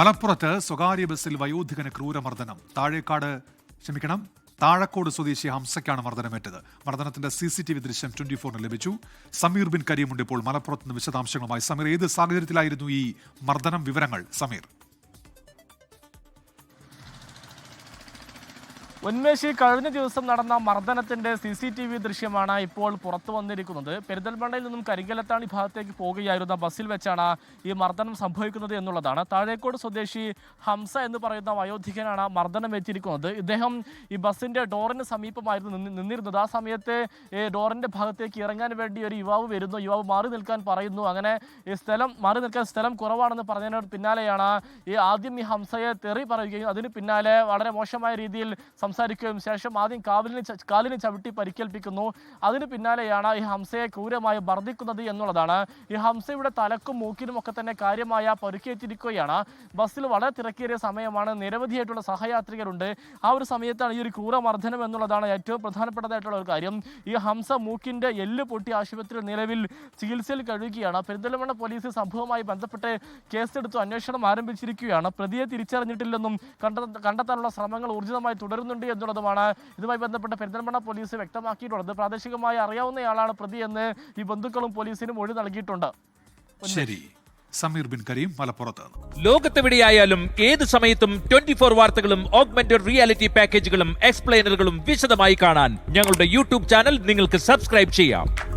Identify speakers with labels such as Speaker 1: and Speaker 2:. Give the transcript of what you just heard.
Speaker 1: മലപ്പുറത്ത് സ്വകാര്യ ബസ്സിൽ വയോധികന് ക്രൂരമർദ്ദനം. താഴേക്കാട് ക്ഷമിക്കണം താഴക്കോട് സ്വദേശി ഹംസയ്ക്കാണ് മർദ്ദനമേറ്റത്. മർദ്ദനത്തിന്റെ സി സി ടി വി ദൃശ്യം ട്വന്റി ഫോറിന് ലഭിച്ചു. സമീർ ബിൻ കരീമുണ്ട് ഇപ്പോൾ മലപ്പുറത്ത് നിന്ന് വിശദാംശങ്ങളുമായി. സമീർ ഏത് സാഹചര്യത്തിലായിരുന്നു ഈ മർദ്ദനം വിവരങ്ങൾ? സമീർ.
Speaker 2: ഉന്മേഷി കഴിഞ്ഞ ദിവസം നടന്ന മർദ്ദനത്തിന്റെ സി സി ടി വി ദൃശ്യമാണ് ഇപ്പോൾ പുറത്തു വന്നിരിക്കുന്നത്. പെരിന്തൽമണ്ണയിൽ നിന്നും കരിങ്കലത്താണി ഭാഗത്തേക്ക് പോകുകയായിരുന്ന ബസ്സിൽ വെച്ചാണ് ഈ മർദ്ദനം സംഭവിക്കുന്നത് എന്നുള്ളതാണ്. താഴേക്കോട് സ്വദേശി ഹംസ എന്ന് പറയുന്ന വയോധികനാണ് മർദ്ദനം എത്തിയിരിക്കുന്നത് ഇദ്ദേഹം ഈ ബസ്സിന്റെ ഡോറിന് സമീപമായിരുന്നു നിന്ന് നിന്നിരുന്നത്. ആ സമയത്ത് ഡോറിന്റെ ഭാഗത്തേക്ക് ഇറങ്ങാൻ വേണ്ടി ഒരു യുവാവ് വരുന്നു. യുവാവ് മാറി നിൽക്കാൻ പറയുന്നു. അങ്ങനെ ഈ സ്ഥലം മാറി നിൽക്കാൻ സ്ഥലം കുറവാണെന്ന് പറഞ്ഞതിന് പിന്നാലെയാണ് ഈ ആദ്യം ഈ ഹംസയെ തെറി പറയുകയും അതിന് പിന്നാലെ വളരെ മോശമായ രീതിയിൽ സംസാരിക്കുകയും ശേഷം ആദ്യം കാവലിനെ കാലിന് ചവിട്ടി പരിക്കേൽപ്പിക്കുന്നു. അതിന് പിന്നാലെയാണ് ഈ ഹംസയെ ക്രൂരമായി മർദ്ദിക്കുന്നത് എന്നുള്ളതാണ്. ഈ ഹംസയുടെ തലക്കും മൂക്കിനും ഒക്കെ തന്നെ കാര്യമായ പരുക്കേറ്റിരിക്കുകയാണ്. ബസ്സിൽ വളരെ തിരക്കേറിയ സമയമാണ്. നിരവധിയായിട്ടുള്ള സഹയാത്രികരുണ്ട്. ആ ഒരു സമയത്താണ് ഈ ഒരു ക്രൂരമർദ്ദനം എന്നുള്ളതാണ് ഏറ്റവും പ്രധാനപ്പെട്ടതായിട്ടുള്ള ഒരു കാര്യം. ഈ ഹംസ മൂക്കിന്റെ എല്ല് പൊട്ടി ആശുപത്രിയിൽ നിലവിൽ ചികിത്സയിൽ കഴിയുകയാണ്. പെരിന്തൽമണ്ണ പോലീസ് സംഭവവുമായി ബന്ധപ്പെട്ട് കേസെടുത്തു അന്വേഷണം ആരംഭിച്ചിരിക്കുകയാണ്. പ്രതിയെ തിരിച്ചറിഞ്ഞിട്ടില്ലെന്നും കണ്ട കണ്ടെത്താനുള്ള ശ്രമങ്ങൾ ഊർജിതമായി തുടരുന്നുണ്ട് എന്നുള്ളതുമാണ്. ഇതുമായി ബന്ധപ്പെട്ട പെരിന്തൽമണ്ണ പോലീസ് വ്യക്തമാക്കിയിട്ടുള്ളത്. പ്രാദേശികമായി അറിയാവുന്നയാളാണ് പ്രതി എന്ന് ഈ ബന്ധുക്കളും പോലീസിനും മൊഴി നൽകിയിട്ടുണ്ട്.
Speaker 1: ശരി. സമീർ ബിൻ കരീം മലപ്പുറത്ത്
Speaker 3: ലോകത്തെവിടെയായാലും ഏത് സമയത്തും ട്വന്റി ഫോർ വാർത്തകളും ഓഗ്മെന്റഡ് റിയാലിറ്റി പാക്കേജുകളും എക്സ്പ്ലെയിനറുകളും വിശദമായി കാണാൻ ഞങ്ങളുടെ യൂട്യൂബ് ചാനൽ നിങ്ങൾക്ക് സബ്സ്ക്രൈബ് ചെയ്യാം.